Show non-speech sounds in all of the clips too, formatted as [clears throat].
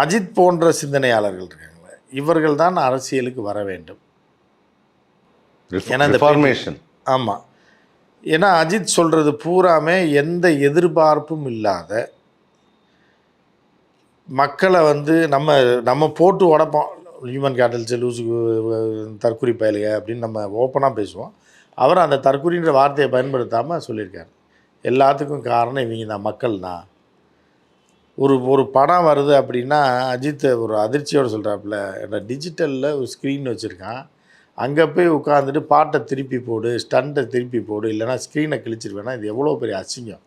அஜித் போன்ற சிந்தனையாளர்கள் இருக்காங்களே இவர்கள் தான் அரசியலுக்கு வர வேண்டும். ஏன்னா இந்த ரிஃபார்மேஷன் ஆமாம் ஏன்னா அஜித் சொல்கிறது பூராமே எந்த எதிர்பார்ப்பும் இல்லாத மக்களை வந்து நம்ம நம்ம போட்டு உடப்போம். ஹியூமன் கேட்டல்ஸ் லூசுக்கு தற்குறி பயலுக அப்படின்னு நம்ம ஓப்பனாக பேசுவோம். அவர் அந்த தற்குறின்ற வார்த்தையை பயன்படுத்தாமல் சொல்லியிருக்காரு. எல்லாத்துக்கும் காரணம் இவங்க தான் மக்கள் தான் ஒரு ஒரு படம் வருது அப்படின்னா அஜித் ஒரு அதிர்ச்சியோடு சொல்கிறாப்புல என்ன டிஜிட்டலில் ஒரு ஸ்க்ரீன் வச்சுருக்கான். அங்கே போய் உட்காந்துட்டு பாட்டை திருப்பி போடு ஸ்டண்ட்டை திருப்பி போடு இல்லைன்னா ஸ்க்ரீனை கிழிச்சிருவேன்னா இது எவ்வளோ பெரிய அசிங்கம்?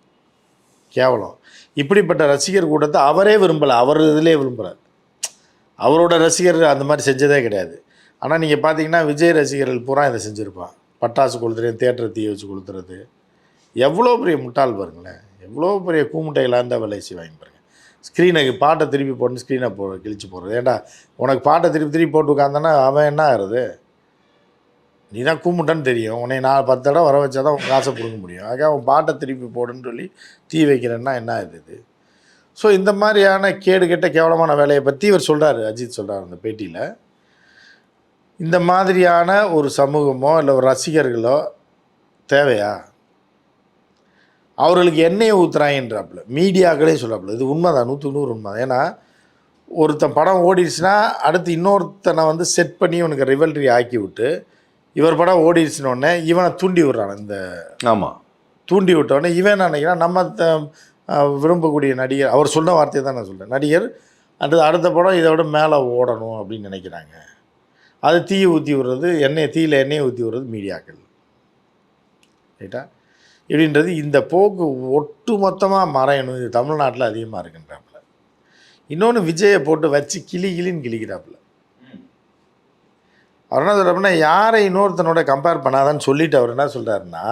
கேவலம். இப்படிப்பட்ட ரசிகர் கூட்டத்தை அவரே விரும்பலை அவர் இதிலே விரும்புகிறார் அவரோட ரசிகர் அந்த மாதிரி செஞ்சதே கிடையாது. ஆனால் நீங்கள் பார்த்தீங்கன்னா விஜய் ரசிகர்கள் பூரா இதை செஞ்சுருப்பான். பட்டாசு கொளுத்துறது தேட்டரை தீ வச்சு கொளுத்துறது. எவ்வளோ பெரிய முட்டாள் பாருங்களேன். எவ்வளோ பெரிய கூமுட்டையிலாந்த வேலை செய்வாங்க வாங்கி ஸ்க்ரீனை ஸ்க்ரீனுக்கு பாட்டை திருப்பி போட்டு ஸ்க்ரீனை போ கிழிச்சு போடுறது. ஏன்டா உனக்கு பாட்டை திருப்பி திருப்பி போட்டு உட்காந்தானா அவன் என்ன ஆகுறது? நீ தான் கூமுட்டன்னு தெரியும். உன்னை நான் பத்து தடவை வர வச்சா தான் உன் காசை பிடுங்க முடியும். அதுக்காக அவன் பாட்டை திருப்பி போடுன்னு சொல்லி தீ வைக்கிறேன்னா என்ன இது இது? ஸோ இந்த மாதிரியான கேடு கெட்ட கேவலமான வேலையை பற்றி இவர் சொல்கிறாரு அஜித் சொல்கிறார் அந்த பேட்டியில். இந்த மாதிரியான ஒரு சமூகமோ இல்லை ஒரு ரசிகர்களோ தேவையா? அவர்களுக்கு எண்ணெயை ஊற்றுறாங்கன்றாப்புல மீடியாக்களே சொல்கிறாப்புல இது உண்மைதான் நூற்றுக்கு நூறு உண்மை ஏன்னா ஒருத்தன் படம் ஓடிடுச்சுன்னா அடுத்து இன்னொருத்தனை வந்து செட் பண்ணி இவனுக்கு ரிவல்ரி ஆக்கி விட்டு இவர் படம் ஓடிடுச்சுனோடனே இவனை தூண்டி விடுறான். இந்த ஆமாம் தூண்டி விட்டோடனே இவன் என்ன நினைக்கிறான்? நம்ம விரும்பக்கூடிய நடிகர் அவர் சொன்ன வார்த்தையை தான் நான் சொல்கிறேன் நடிகர் அடுத்த அடுத்த படம் இதை விட மேலே ஓடணும் அப்படின்னு நினைக்கிறாங்க. அது தீயை ஊற்றி விடுறது எண்ணெய் தீயில் எண்ணெயை ஊற்றி விடுறது மீடியாக்கள். ரைட்டா? இப்படின்றது இந்த போக்கு ஒட்டு மொத்தமாக மறையணும். இது தமிழ்நாட்டில் அதிகமாக இருக்குன்றாப்புல. இன்னொன்று விஜயை போட்டு வச்சு கிளி கிளின்னு கிளிக்கிறாப்புல அவர் என்ன சொல்கிறாருன்னா யாரை இன்னொருத்தனோட கம்பேர் பண்ணாதான்னு சொல்லிட்டு அவர் என்ன சொல்கிறாருன்னா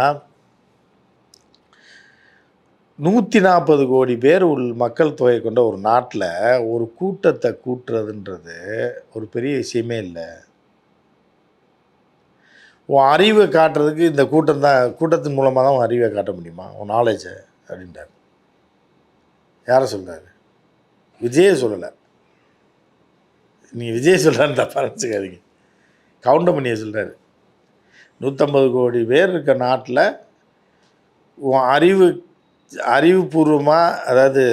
நூற்றி நாற்பது கோடி பேர் உள் மக்கள் தொகை கொண்ட ஒரு நாட்டில் ஒரு கூட்டத்தை கூட்டுறதுன்றது ஒரு பெரிய விஷயமே இல்லை. உன் அறிவை காட்டுறதுக்கு இந்த கூட்டம் தான் கூட்டத்தின் மூலமாக தான் உன் அறிவை காட்ட முடியுமா? உன் நாலேஜை அப்படின்ட்டார் யாரை சொல்கிறாரு விஜயே சொல்லலை. நீங்கள் விஜய் சொல்கிறான்னு தப்பாக நினச்சிக்காதீங்க. கவுண்டமணியை சொல்கிறாரு நூற்றம்பது கோடி பேர் இருக்க நாட்டில் உன் அறிவு அறிவுபூர்வமாக அதாவது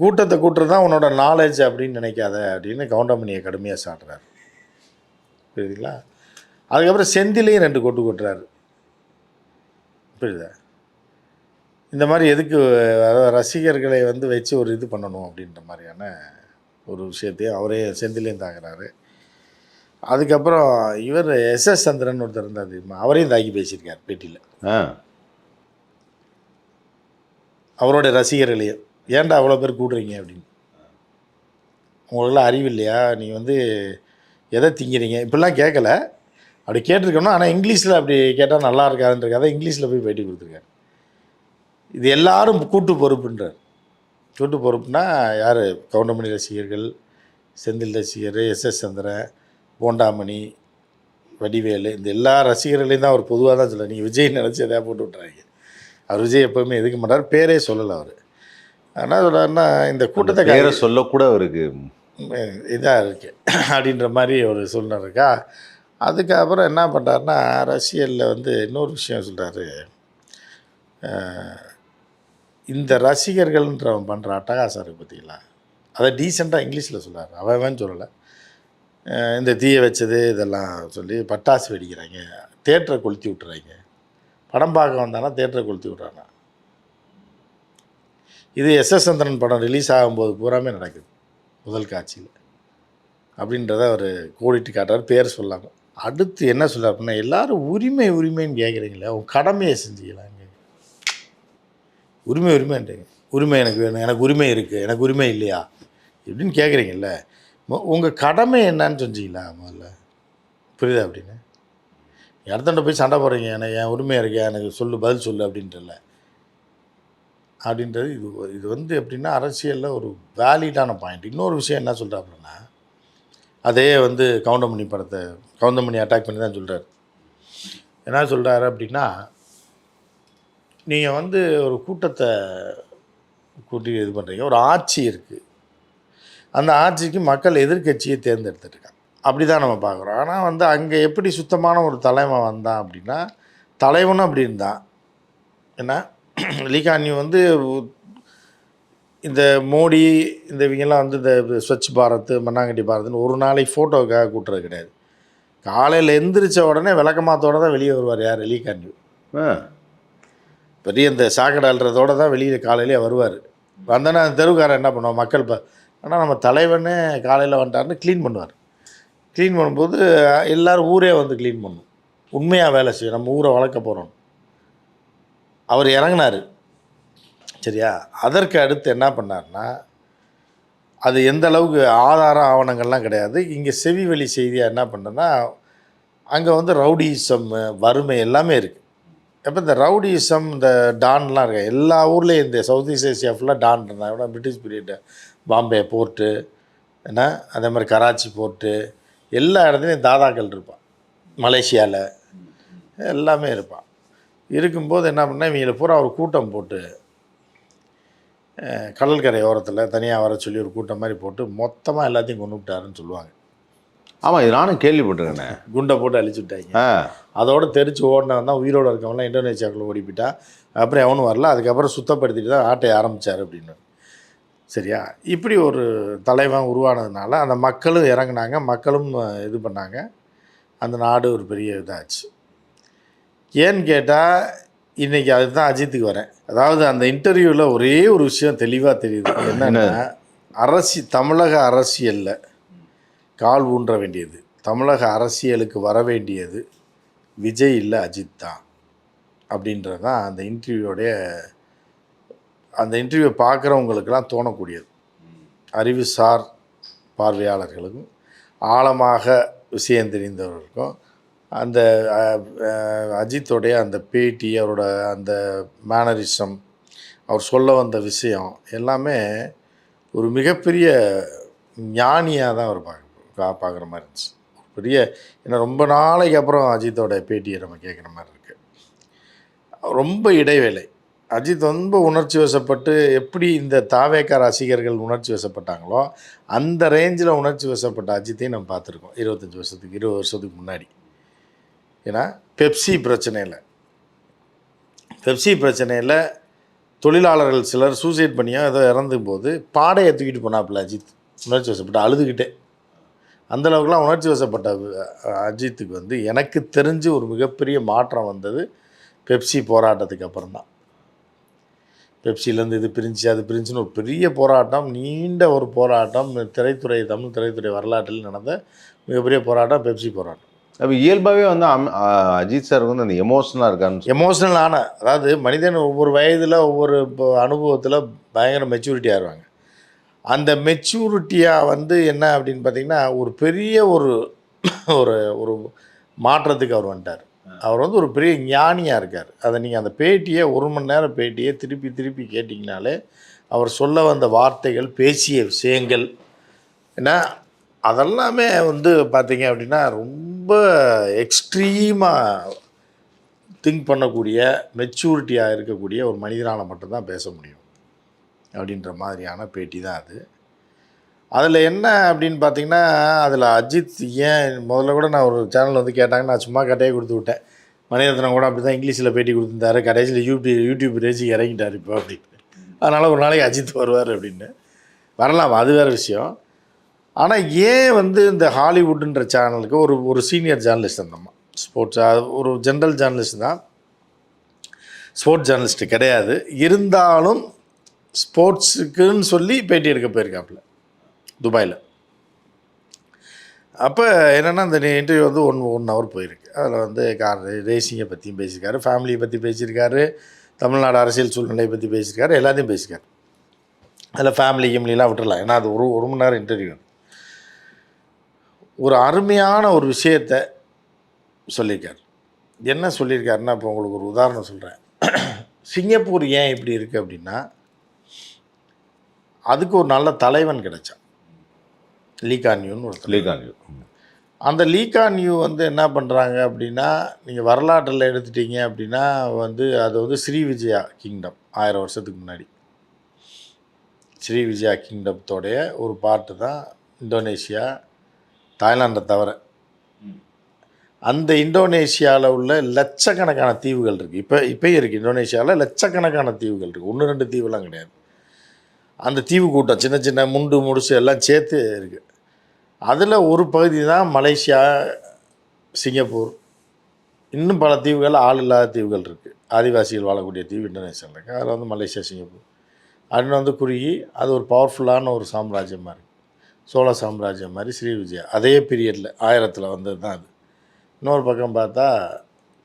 கூட்டத்தை கூட்டுறது தான் உன்னோட நாலேஜ் அப்படின்னு நினைக்காத அப்படின்னு கவுண்டமணியை கடுமையாக சாட்டுறாரு. புரியுதுங்களா? அதுக்கப்புறம் செந்திலையும் ரெண்டு கொட்டு கொட்டுறாரு. புரியுதா? இந்த மாதிரி எதுக்கு அதாவது ரசிகர்களை வந்து வச்சு ஒரு இது பண்ணணும் அப்படின்ற மாதிரியான ஒரு விஷயத்தையும் அவரே செந்திலையும் தாக்குறாரு. அதுக்கப்புறம் இவர் எஸ்எஸ் சந்திரன் ஒருத்தர் இருந்தார் தெரியுமா? அவரையும் தாக்கி பேசியிருக்கார் பேட்டியில். ஆ. அவரோட ரசிகர்களையும் ஏன்டா அவ்வளோ பேர் கூடுறீங்க அப்படின்னு. உங்களுக்குலாம் அறிவு இல்லையா? நீ வந்து எதை திங்கிறீங்க? இப்படிலாம் கேட்கல. அப்படி கேட்டிருக்கணும் ஆனால் இங்கிலீஷில் அப்படி கேட்டால் நல்லா இருக்காதுன்றக்காக இங்கிலீஷில் போய் பேட்டி கொடுத்துருக்காரு. இது எல்லாரும் கூட்டு பொறுப்புன்றார். கூட்டு பொறுப்புனா யார்? கவுண்டமணி ரசிகர்கள் செந்தில் ரசிகர் எஸ்எஸ் சந்திரன் போண்டாமணி வடிவேலு இந்த எல்லா ரசிகர்களையும் தான் அவர் பொதுவாக தான் சொல்ல நீங்கள் விஜய் நினச்சி எதாவது போட்டு விட்றாங்க அவர் விஜய் எப்போவுமே எதுக்க மாட்டார்? பேரே சொல்லலை அவர். என்ன சொல்கிறாருன்னா இந்த கூட்டத்தை பேரை சொல்லக்கூட அவருக்கு இதாக இருக்கு. அப்படின்ற மாதிரி ஒரு சூழ்நிலை இருக்கா? அதுக்கப்புறம் என்ன பண்ணுறாருன்னா அரசியலில் வந்து இன்னொரு விஷயம் சொல்கிறாரு இந்த ரசிகர்கள்ன்றவன் பண்ணுற அட்டகாசம் இருக்குது பார்த்தீங்களா அதை டீசெண்டாக இங்கிலீஷில் சொல்கிறார் அவன் சொல்லலை. இந்த தீயை வச்சது இதெல்லாம் சொல்லி பட்டாசு வெடிக்கிறாங்க தேட்டரை கொளுத்தி விட்டுறாங்க. படம் பார்க்க வந்தானா தேட்டரை கொளுத்தி விட்றாங்க இது எஸ்எஸ் சந்திரன் படம் ரிலீஸ் ஆகும்போது பூராமே நடக்குது முதல் காட்சியில். அப்படின்றத அவர் கோடிட்டு காட்டுறார் பேர் சொல்லாமல் அடுத்து என்ன சொல்ல அப்படின்னா எல்லாரும் உரிமை உரிமைன்னு கேட்குறீங்களே உன் கடமையை செஞ்சுக்கலாங்க உரிமை உரிமைன்றீங்க. உரிமை எனக்கு வேணும் எனக்கு உரிமை இருக்குது எனக்கு உரிமை இல்லையா? இப்படின்னு கேட்குறீங்கல்ல உங்கள் கடமை என்னன்னு செஞ்சீங்களா முதல்ல? புரியுதா அப்படின்னு? இடத்துட்ட போய் சண்டை போடுறீங்க எனக்கு என் உரிமை இருக்கு? எனக்கு சொல்லு பதில் சொல்லு அப்படின்றல அப்படின்றது இது இது வந்து எப்படின்னா அரசியலில் ஒரு வேலிடான பாயிண்ட் இன்னொரு விஷயம் என்ன சொல்கிறாப்புலன்னா அதே வந்து கவுண்டமணி படத்தை கவுண்டமணி அட்டாக் பண்ணி தான் சொல்கிறார் என்ன சொல்கிறாரு அப்படின்னா நீங்கள் வந்து ஒரு கூட்டத்தை கூட்டி இது பண்ணுறீங்க ஒரு ஆட்சி இருக்குது அந்த ஆட்சிக்கு மக்கள் எதிர்க்கட்சியை தேர்ந்தெடுத்துருக்காங்க. அப்படி தான் நம்ம பார்க்குறோம். ஆனால் வந்து அங்கே எப்படி சுத்தமான ஒரு தலைமை வந்தான் அப்படின்னா தலைவனும் அப்படி இருந்தான். ஏன்னா [clears throat] லீகான்யூ வந்து இந்த மோடி இந்த இவங்கெல்லாம் வந்து இந்த ஸ்வச் பாரத் மண்ணாங்கட்டி பாரத்னு ஒரு நாளைக்கு ஃபோட்டோவுக்காக கூட்டுறது கிடையாது. காலையில் எந்திரிச்ச உடனே விளக்கமாத்தோட தான் வெளியே வருவார் யார்? ஆ. பெரிய இந்த சாக்கடை அல்றதோட தான் வெளியில் காலையிலே வருவார். வந்தோன்னா அந்த தெருவுக்காரன் என்ன பண்ணுவான் மக்கள் இப்போ ஆனால் நம்ம தலைவனே காலையில் வந்துட்டாருன்னு க்ளீன் பண்ணுவார். க்ளீன் பண்ணும்போது எல்லோரும் ஊரே வந்து க்ளீன் பண்ணும். உண்மையாக வேலை செய்யும். நம்ம ஊரை வளர்க்க போகிறோம் அவர் இறங்குனாரு. சரியா? அதற்கு அடுத்து என்ன பண்ணார்னா அது எந்த அளவுக்கு ஆதார ஆவணங்கள்லாம் கிடையாது. இங்கே செவி வழி செய்தியாக என்ன பண்ணுறேன்னா அங்கே வந்து ரவுடிசம் வறுமை எல்லாமே இருக்குது எப்போ இந்த ரவுடிசம் இந்த டான்லாம் இருக்கு எல்லா ஊர்லேயும் இந்த சவுத் ஈஸ்ட் ஏசியா ஃபுல்லாக டான் இருந்தாங்க பிரிட்டிஷ் பீரியட் பாம்பே போர்ட்டு என்ன? அதே மாதிரி கராச்சி போர்ட்டு எல்லா இடத்துலையும் தாதாக்கள் இருப்பான். மலேசியாவில் எல்லாமே இருப்பான். இருக்கும்போது என்ன பண்ணால் இவங்களை பூரா ஒரு கூட்டம் போட்டு கடற்கரை ஓரத்தில் தனியாக வர சொல்லி ஒரு கூட்டம் மாதிரி போட்டு மொத்தமாக எல்லாத்தையும் கொண்டு விட்டாருன்னு சொல்லுவாங்க. ஆமா இது நானும் கேள்விப்பட்டிருக்கேனே. குண்டை போட்டு அழிச்சு விட்டாங்க. அதோட தெரிச்சு ஓடினவன் தான் உயிரோடு இருக்கவங்களாம் இந்தோனேசியாவுக்குள்ள ஓடி போயிட்டான் அப்புறம் எவனும் வரல. அதுக்கப்புறம் சுத்தப்படுத்திட்டு தான் ஆட்டை ஆரம்பித்தார் அப்படின்னு. சரியா? இப்படி ஒரு தலைவன் உருவானதுனால அந்த மக்களும் இறங்குனாங்க. மக்களும் இது பண்ணாங்க. அந்த நாடு ஒரு பெரிய இதாச்சு. ஏன்னு கேட்டால் இன்றைக்கி அதுதான் அஜித்துக்கு வரேன். அதாவது அந்த இன்டர்வியூவில் ஒரே ஒரு விஷயம் தெளிவாக தெரியுது. என்னென்னா அரசி தமிழக அரசியலில் கால் ஊன்ற வேண்டியது. தமிழக அரசியலுக்கு வர வேண்டியது விஜய் இல்லை அஜித் தான். அப்படின்றது தான் அந்த இன்டர்வியூடைய அந்த இன்டர்வியூ பார்க்குறவங்களுக்கெல்லாம் தோணக்கூடியது. அறிவுசார் பார்வையாளர்களுக்கும் ஆழமாக விஷயம் தெரிந்தவர்களுக்கும் அந்த அஜித்தோடைய அந்த பேட்டி அவரோட அந்த மேனரிசம் அவர் சொல்ல வந்த விஷயம் எல்லாமே ஒரு மிகப்பெரிய ஞானியாக தான் அவர் பார்க்க பார்க்குற மாதிரி இருந்துச்சு. பெரிய ஏன்னா ரொம்ப நாளைக்கு அப்புறம் அஜித்தோட பேட்டியை நம்ம கேட்குற மாதிரி இருக்குது ரொம்ப இடைவேளை. அஜித் ரொம்ப உணர்ச்சி வசப்பட்டு எப்படி இந்த தாவேக்கா ரசிகர்கள் உணர்ச்சி வசப்பட்டாங்களோ அந்த ரேஞ்சில் உணர்ச்சி வசப்பட்ட அஜித்தையும் நம்ம பார்த்துருக்கோம். இருபத்தஞ்சி வருஷத்துக்கு இருபது வருஷத்துக்கு முன்னாடி. ஏன்னா பெப்சி பிரச்சனையில். பெப்சி பிரச்சனையில் தொழிலாளர்கள் சிலர் சூசைட் பண்ணியோ ஏதோ இறந்து போது பாடையை தூக்கிட்டு போனாப்புல அஜித். உணர்ச்சி வசப்பட்டு அழுதுகிட்டே. அந்தளவுக்குலாம் உணர்ச்சி வசப்பட்ட அஜித்துக்கு வந்து எனக்கு தெரிஞ்சு ஒரு மிகப்பெரிய மாற்றம் வந்தது பெப்சி போராட்டத்துக்கு அப்புறம் தான் பெப்சிலேருந்து இது பிரிஞ்சு அது பிரிஞ்சுன்னு ஒரு பெரிய போராட்டம் நீண்ட ஒரு போராட்டம் திரைத்துறை தமிழ் திரைத்துறை வரலாற்றில் நடந்த மிகப்பெரிய போராட்டம் பெப்சி போராட்டம். அப்போ இயல்பாகவே வந்து அம்- அஜித் சார் வந்து அந்த எமோஷனலாக இருக்கான்னு எமோஷனல் ஆன அதாவது மனிதன் ஒவ்வொரு வயதில் ஒவ்வொரு இப்போ அனுபவத்தில் பயங்கர மெச்சூரிட்டி ஆயிடுவாங்க அந்த மெச்சூரிட்டியாக வந்து என்ன அப்படின்னு பார்த்தீங்கன்னா ஒரு பெரிய ஒரு ஒரு ஒரு மாற்றத்துக்கு அவர் வந்துட்டார். அவர் வந்து ஒரு பெரிய ஞானியாக இருக்கார். அதை நீங்கள் அந்த பேட்டியை ஒரு மணி நேரம் பேட்டியை திருப்பி திருப்பி கேட்டிங்கனாலே அவர் சொல்ல வந்த வார்த்தைகள் பேசிய விஷயங்கள் ஏன்னா அதெல்லாமே வந்து பார்த்தீங்க அப்படின்னா ரொம்ப எக்ஸ்ட்ரீமாக திங்க் பண்ணக்கூடிய மெச்சூரிட்டியாக இருக்கக்கூடிய ஒரு மனிதனால் மட்டும்தான் பேச முடியும். அப்படின்ற மாதிரியான பேட்டி தான் அது. அதில் என்ன அப்படின்னு பார்த்தீங்கன்னா அதில் அஜித் ஏன் முதல்ல கூட நான் ஒரு சேனல் வந்து கேட்டாங்க நான் சும்மா கட்டையே கொடுத்து விட்டேன். மணிரத்னம் கூட அப்படி தான் இங்கிலீஷில் பேட்டி கொடுத்துருந்தாரு. கடைசியில் யூடியூப் யூடியூப் ரேஜி இறங்கிட்டார் இப்போ அப்படின்னு. அதனால் ஒரு நாளைக்கு அஜித் வருவார் அப்படின்னு. வரலாம் அது வேறு விஷயம். ஆனால் ஏன் வந்து இந்த ஹாலிவுட்டுன்ற சேனலுக்கு ஒரு ஒரு சீனியர் ஜேர்னலிஸ்ட் அந்தம்மா ஸ்போர்ட்ஸ் ஒரு ஜென்ரல் ஜேர்னலிஸ்ட் தான். ஸ்போர்ட்ஸ் ஜேர்னலிஸ்ட்டு கிடையாது. இருந்தாலும் ஸ்போர்ட்ஸுக்குன்னு சொல்லி பேட்டி எடுக்க போயிருக்காப்புல துபாயில். அப்போ என்னென்னா அந்த இன்டர்வியூ வந்து ஒன் ஒன் ஹவர் போயிருக்கு. அதில் வந்து கார் ரேசிங்கை பற்றியும் பேசியிருக்காரு ஃபேமிலியை பற்றி பேசியிருக்காரு தமிழ்நாடு அரசியல் சூழ்நிலையை பற்றி பேசியிருக்காரு எல்லாத்தையும் பேசியிருக்காரு. அதில் ஃபேமிலி கிம்லிலாம் விட்டுடலாம் ஏன்னா அது ஒரு ஒரு மணி நேரம் இன்டர்வியூ ஒரு அருமையான ஒரு விஷயத்தை சொல்லியிருக்கார். என்ன சொல்லியிருக்காருன்னா இப்போ உங்களுக்கு ஒரு உதாரணம் சொல்கிறேன் சிங்கப்பூர் ஏன் இப்படி இருக்குது அப்படின்னா அதுக்கு ஒரு நல்ல தலைவன் கிடைச்சான். லீகான்யூன்னு ஒரு தலைவன். லீகான் அந்த லீகான்யூ வந்து என்ன பண்ணுறாங்க அப்படின்னா நீங்கள் வரலாற்றில் எடுத்துட்டீங்க அப்படின்னா வந்து அது வந்து ஸ்ரீ விஜயா கிங்டம் ஆயிரம் வருஷத்துக்கு முன்னாடி. ஸ்ரீ விஜயா கிங்டத்தோடைய ஒரு பார்ட்டு தான் இந்தோனேஷியா தாய்லாண்டை தவிர. அந்த இந்தோனேஷியாவில் உள்ள லட்சக்கணக்கான தீவுகள் இருக்குது இப்போ இப்போயும் இருக்குது இந்தோனேஷியாவில் லட்சக்கணக்கான தீவுகள் இருக்குது ஒன்று ரெண்டு தீவுலாம் கிடையாது. அந்த தீவு கூட்டம் சின்ன சின்ன முண்டு முடிச்சு எல்லாம் சேர்த்து இருக்குது அதில் ஒரு பகுதி தான் மலேசியா சிங்கப்பூர். இன்னும் பல தீவுகள் ஆள் இல்லாத தீவுகள் இருக்குது ஆதிவாசிகள் வாழக்கூடிய தீவு இந்தோனேஷியாவில் இருக்குது அதில் வந்து மலேசியா சிங்கப்பூர். அப்படின்னு வந்து குறுகி அது ஒரு பவர்ஃபுல்லான ஒரு சாம்ராஜ்யமாக இருக்குது சோழ சாம்ராஜ்யம் மாதிரி ஸ்ரீ விஜயா அதே பீரியடில் ஆயிரத்தில் வந்தது தான் அது. இன்னொரு பக்கம் பார்த்தா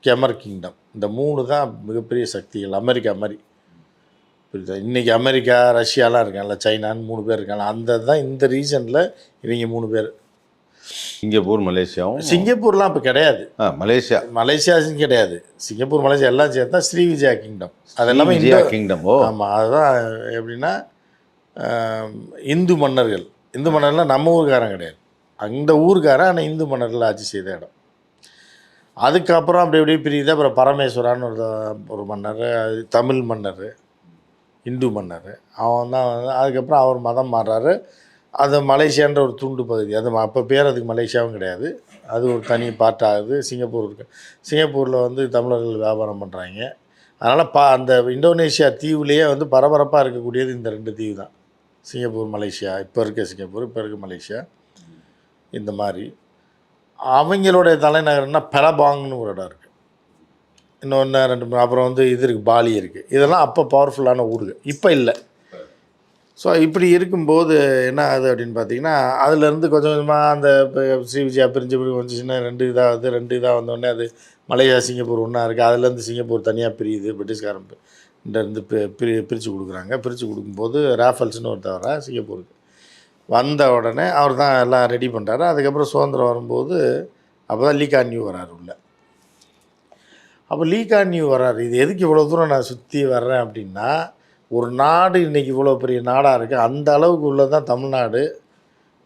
கெமர் கிங்டம் இந்த மூணு தான் மிகப்பெரிய சக்திகள். அமெரிக்கா மாதிரி. புரியுதா? இன்றைக்கி அமெரிக்கா ரஷ்யாலாம் இருக்காங்கல்ல சைனான்னு மூணு பேர் இருக்காங்க. அந்த தான் இந்த ரீஜனில் இவங்க மூணு பேர். சிங்கப்பூர் மலேசியாவும் சிங்கப்பூர்லாம் இப்போ கிடையாது. மலேசியா. மலேசியா கிடையாது. சிங்கப்பூர் மலேசியா எல்லாம் சேர்த்தா ஸ்ரீ விஜயா கிங்டம் அது எல்லாமே விஜயா இந்தோ கிங்டம் ஆமாம் அதுதான் எப்படின்னா இந்து மன்னர்கள். இந்து மன்னர்லாம் நம்ம ஊருக்காரன் கிடையாது. அந்த ஊருக்காரன் ஆனால் இந்து மன்னர்கள் ஆட்சி செய்த இடம். அதுக்கப்புறம் அப்படி அப்படியே பிரியுது. அப்புறம் பரமேஸ்வரான்னு ஒரு ஒரு மன்னர் அது தமிழ் மன்னர் இந்து மன்னர். அவன் தான் வந்து அதுக்கப்புறம் அவர் மதம் மாறுறாரு அது மலேசியான்ற ஒரு துண்டு பகுதி. அது அப்போ பேர் அதுக்கு மலேசியாவும் கிடையாது. அது ஒரு தனி பார்ட் ஆகுது. சிங்கப்பூர் இருக்கு. சிங்கப்பூரில் வந்து தமிழர்கள் வியாபாரம் பண்ணுறாங்க அதனால் பா அந்த இந்தோனேஷியா தீவுலேயே வந்து பரபரப்பாக இருக்கக்கூடியது இந்த ரெண்டு தீவு தான். சிங்கப்பூர் மலேசியா இப்போ இருக்க சிங்கப்பூர் இப்போ இருக்க மலேசியா இந்த மாதிரி. அவங்களுடைய தலைநகரம்னா பெலபாங்னு ஒரு இடம் இருக்குது இன்னொன்று ரெண்டு மூணு அப்புறம் வந்து இது இருக்குது பாலி இருக்குது இதெல்லாம் அப்போ பவர்ஃபுல்லான ஊருக்கு இப்போ இல்லை. ஸோ இப்படி இருக்கும்போது என்ன ஆகுது அப்படின்னு பார்த்தீங்கன்னா அதுலேருந்து கொஞ்சம் கொஞ்சமாக அந்த இப்போ ஸ்ரீ விஜயா பிரிஞ்சு பிரிஞ்சு கொஞ்சம் சின்ன ரெண்டு இதாகுது ரெண்டு இதாக வந்தோடனே அது மலேசியா சிங்கப்பூர் ஒன்றா இருக்குது அதுலேருந்து சிங்கப்பூர் தனியாக பிரியுது பிரிட்டிஷ்காரன் இருந்து பிரி பிரித்து கொடுக்குறாங்க. பிரித்து கொடுக்கும்போது ராஃபல்ஸ்னு ஒரு தவிர சிங்கப்பூருக்கு. வந்த உடனே அவர் தான் எல்லாம் ரெடி பண்ணுறாரு அதுக்கப்புறம் சுதந்திரம் வரும்போது அப்போ தான் லீகா நியூ வராரு உள்ள. அப்போ லீகா நியூ வராரு இது எதுக்கு இவ்வளோ தூரம் நான் சுற்றி வர்றேன் அப்படின்னா ஒரு நாடு இன்றைக்கி இவ்வளோ பெரிய நாடாக இருக்குது அந்த அளவுக்கு உள்ளே தான் தமிழ்நாடு.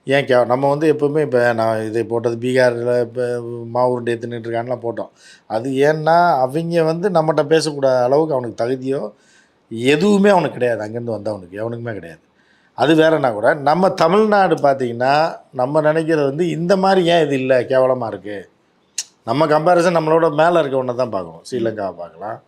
ஏன் கே நம்ம வந்து எப்போவுமே இப்போ நான் இதை போட்டது பீகாரில் இப்போ மாவூர் தின்னுட்டு இருக்கான்லாம் போட்டோம். அது ஏன்னா அவங்க வந்து நம்மகிட்ட பேசக்கூடாத அளவுக்கு அவனுக்கு தகுதியோ எதுவுமே அவனுக்கு கிடையாது. அங்கேருந்து வந்தவனுக்கு எவனுக்குமே கிடையாது. அது வேறனா கூட நம்ம தமிழ்நாடு பார்த்திங்கன்னா நம்ம நினைக்கிறது வந்து இந்த மாதிரி ஏன் இது இல்லை கேவலமாக இருக்குது நம்ம கம்பேரிசன் நம்மளோட மேலே இருக்க ஒன்றை தான் பார்க்கணும். ஸ்ரீலங்காவை பார்க்கலாம்.